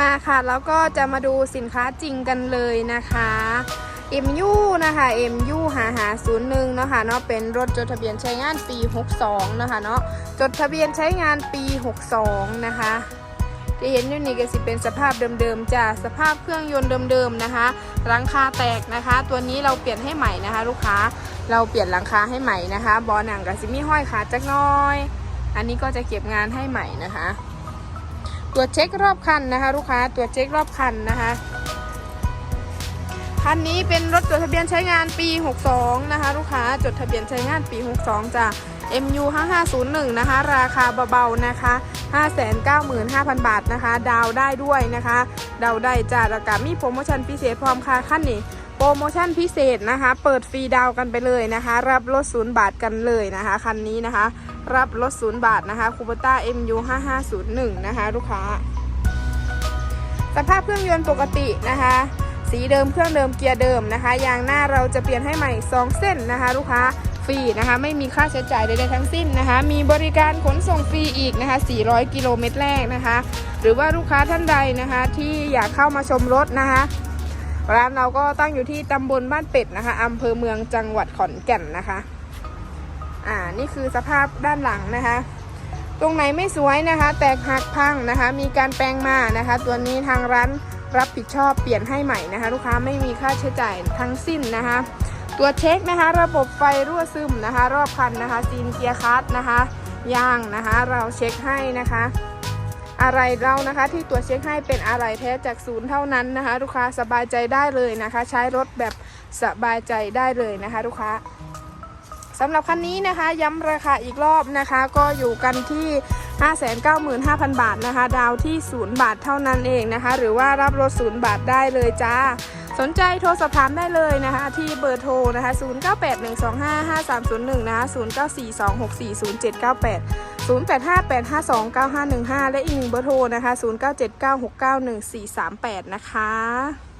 มาค่ะ แล้วก็จะมาดูสินค้าจริงกันเลยนะคะ MU นะคะ MU หาหา01เนาะค่ะเนาะเป็นรถจดทะเบียนใช้งานปี 62นะคะเนาะจดทะเบียนใช้งานปี 62 นะคะที่เห็นอยู่นี่ก็สิเป็นสภาพเดิมๆจ้ะสภาพเครื่องยนต์เดิมๆนะคะหลังคาแตกนะคะ ตัวนี้เราเปลี่ยนให้ใหม่นะคะ ลูกค้าเราเปลี่ยนหลังคาให้ใหม่นะคะบอหนังกับซิมีห้อยขาจักน้อย อันนี้ก็จะเก็บงานให้ใหม่นะคะ ตรวจเช็ครอบคันนะคะ ลูกค้าตรวจเช็ครอบคันนะคะคันนี้เป็นรถจดทะเบียนใช้งานปี 62 นะคะ ลูกค้าจดทะเบียนใช้งานปี 62จ้ะ MU 5501 นะคะ ราคาเบาๆนะคะ 595,000 บาทนะคะ ดาวได้ด้วยนะคะ ดาวได้จ้ะแล้วก็มีโปรโมชั่นพิเศษพร้อมค่ะขั้นนี้โปรโมชั่นพิเศษนะคะ เปิดฟรีดาวกันไปเลยนะคะ รับลดศูนย์บาทกันเลยนะคะ คันนี้นะคะ รับลดศูนย์บาทนะคะคูปต้า MU 5501 นะคะลูกค้า สภาพเครื่องยนต์ปกตินะคะ สีเดิมเครื่องเดิมเกียร์เดิมนะคะ ยางหน้าเราจะเปลี่ยนให้ใหม่ 2 เส้นนะคะ ลูกค้าฟรีนะคะ ไม่มีค่าใช้จ่ายใดๆทั้งสิ้นนะคะ มีบริการขนส่งฟรีอีกนะคะ 400 กิโลเมตรแรกนะคะ หรือว่าลูกค้าท่านใดนะคะ ที่อยากเข้ามาชมรถนะคะร้านเราก็ตั้งอยู่ที่ตำบลบ้านเป็ดนะคะอำเภอเมืองจังหวัดขอนแก่นนะคะ อ่านี่คือสภาพด้านหลังนะคะ ตรงไหนไม่สวยนะคะ แตกหักพังนะคะ มีการแปลงมานะคะ ตัวนี้ทางร้านรับผิดชอบเปลี่ยนให้ใหม่นะคะ ลูกค้าไม่มีค่าใช้จ่ายทั้งสิ้นนะคะ ตัวเช็คนะคะ ระบบไฟรั่วซึมนะคะ รอบคันนะคะซีนเกียร์คัสนะคะยางนะคะ เราเช็คให้นะคะ อะไรเรานะคะที่ตัวเช็คให้เป็นอะไรแท้จากศูนย์เท่านั้นนะคะ ลูกค้าสบายใจได้เลยนะคะ ใช้รถแบบสบายใจได้เลยนะคะ ลูกค้า สำหรับคันนี้นะคะ ย้ำราคาอีกรอบนะคะ ก็อยู่กันที่ 595,000 บาทนะคะ ดาวที่ 0 บาทเท่านั้นเองนะคะ หรือว่ารับรถ 0 บาทได้เลยจ้า สนใจโทรสอบถามได้เลยนะคะ ที่เบอร์โทรนะคะ 0981255301 นะคะ 0942640798 0858529515 และอีกหนึ่งเบอร์โทรนะคะ 0979691438 นะคะ